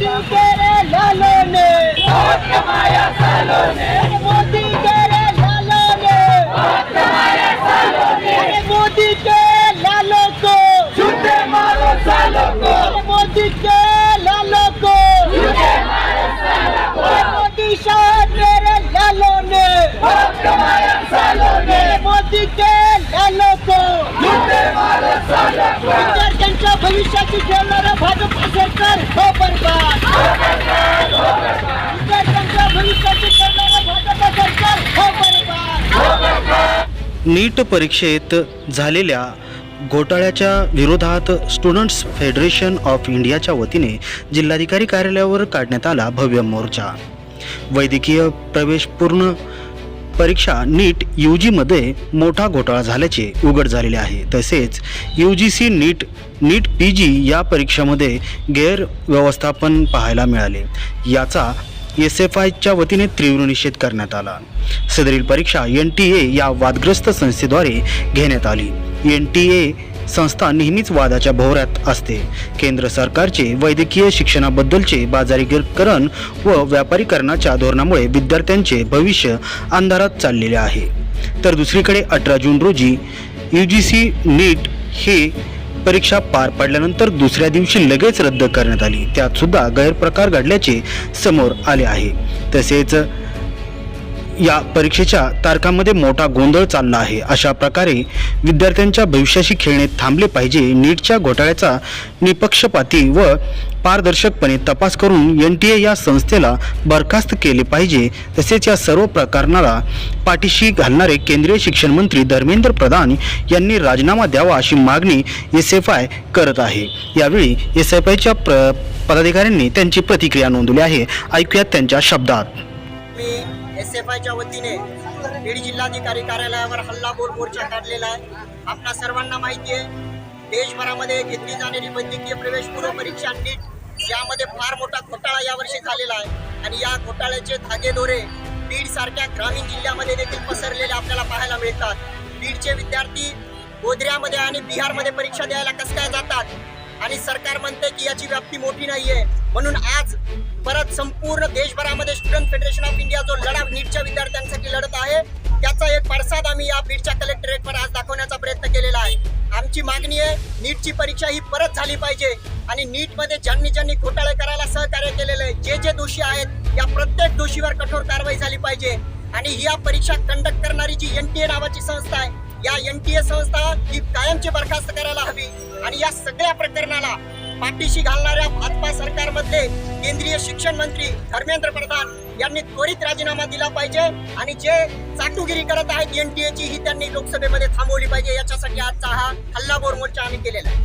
মোদিকেরে লালনে vote কামায়া সালনে মোদিকেরে লালনে vote কামায়া সালনে মোদিকে লালকো জুতে মারো সালকো মোদিকে লালকো জুতে মারো সালকো মোদি শাহেরে লালনে ভোট কামায়া সালনে মোদিকে লালকো জুতে মারো সালকো भविष्याची ठेवणारं भाजप सरकार हो, हो, हो बरबाद. विद्यार्थ्यांच्या भविष्याची भाजप सरकार हो, हो बरबाद. नीट परीक्षेत झालेल्या घोटाळ्याच्या विरोधात स्टुडंट्स फेडरेशन ऑफ इंडियाच्या वतीने जिल्हाधिकारी कार्यालयावर काढण्यात आला भव्य मोर्चा. वैद्यकीय प्रवेश पूर्ण परीक्षा नीट यू जीमध्ये मोठा घोटाळा झाल्याचे उघड झालेले आहे. तसेच U G C NEET NEET P G या परीक्षेमध्ये गैरव्यवस्थापन पाहायला मिळाले. याचा एस एफ आयच्या वतीने तीव्र निषेध करण्यात आला. सदरील परीक्षा एन टी ए या वादग्रस्त संस्थेद्वारे घेण्यात आली. एन टी ए संस्था नेहमीच वादाच्या भोवऱ्यात असते. केंद्र सरकारचे वैद्यकीय शिक्षणाबद्दलचे बाजारीकरण व व्यापारीकरणाच्या धोरणामुळे विद्यार्थ्यांचे भविष्य अंधारात चाललेले आहे. तर दुसरीकडे अठरा जून रोजी यू जी सी नीट हे परीक्षा पार पडल्यानंतर दुसऱ्या दिवशी लगेच रद्द करण्यात आली. त्यात सुद्धा गैरप्रकार घडल्याचे समोर आले आहे. तसेच या परीक्षेच्या तारखांमध्ये मोठा गोंधळ चालला आहे. अशा प्रकारे विद्यार्थ्यांच्या भविष्याशी खेळणे थांबले पाहिजे नीटच्या घोटाळ्याचा निपक्षपाती व पारदर्शकपणे तपास करून एन टी ए या संस्थेला बरखास्त केले पाहिजे. तसेच या सर्व प्रकरणाला पाठीशी घालणारे केंद्रीय शिक्षण मंत्री धर्मेंद्र प्रधान यांनी राजीनामा द्यावा अशी मागणी एस एफ आय करत आहे. यावेळी एस एफ आयच्या प्र पदाधिकाऱ्यांनी त्यांची प्रतिक्रिया नोंदवली आहे. ऐकूयात त्यांच्या शब्दात. मी एस एफ आयच्या वतीने बीड जिल्हाधिकारी कार्यालयावर हल्लाबोल मोर्चा काढलेला आहे. आपणा सर्वांना माहिती आहे देशभरामध्ये घेतली जाणारी वैद्यकीय प्रवेश पूर्व परीक्षा नीट यामध्ये फार मोठा घोटाळा यावर्षी झालेला आहे. आणि या घोटाळ्याचे धागेदोरे बीड सारख्या ग्रामीण जिल्ह्यामध्ये देखील पसरलेले आपल्याला पाहायला मिळतात. बीडचे विद्यार्थी गोधऱ्यामध्ये आणि बिहारमध्ये परीक्षा द्यायला कसं काय जातात? आणि सरकार म्हणते की याची व्याप्ती मोठी नाहीये. म्हणून आज परत संपूर्ण देशभरामध्ये स्टुडंट फेडरेशन ऑफ इंडिया जो लढा नीटच्या विद्यार्थ्यांसाठी लढत आहे त्याचा एक पडसाद आम्ही या बीडच्या कलेक्टरेटवर आज दाखवण्याचा प्रयत्न केलेला आहे. आमची मागणी आहे नीटची परीक्षा ही परत झाली पाहिजे आणि नीटमध्ये ज्यांनी ज्यांनी घोटाळे करायला सहकार्य केलेलं आहे जे जे दोषी आहेत या प्रत्येक दोषीवर कठोर कारवाई झाली पाहिजे. आणि या परीक्षा कंडक्ट करणारी जी एन टी ए नावाची संस्था आहे या एन टी ए संस्था ही कायमची बरखास्त करायला हवी. आणि या सगळ्या प्रकरणाला पाठीशी घालणाऱ्या भाजपा सरकारमधले केंद्रीय शिक्षण मंत्री धर्मेंद्र प्रधान यांनी त्वरित राजीनामा दिला पाहिजे आणि जे चाटुगिरी करत आहेत एन टी एची ही त्यांनी लोकसभेमध्ये थांबवली पाहिजे. याच्यासाठी आजचा हा हल्लाबोर मोर्चा आम्ही केलेला आहे.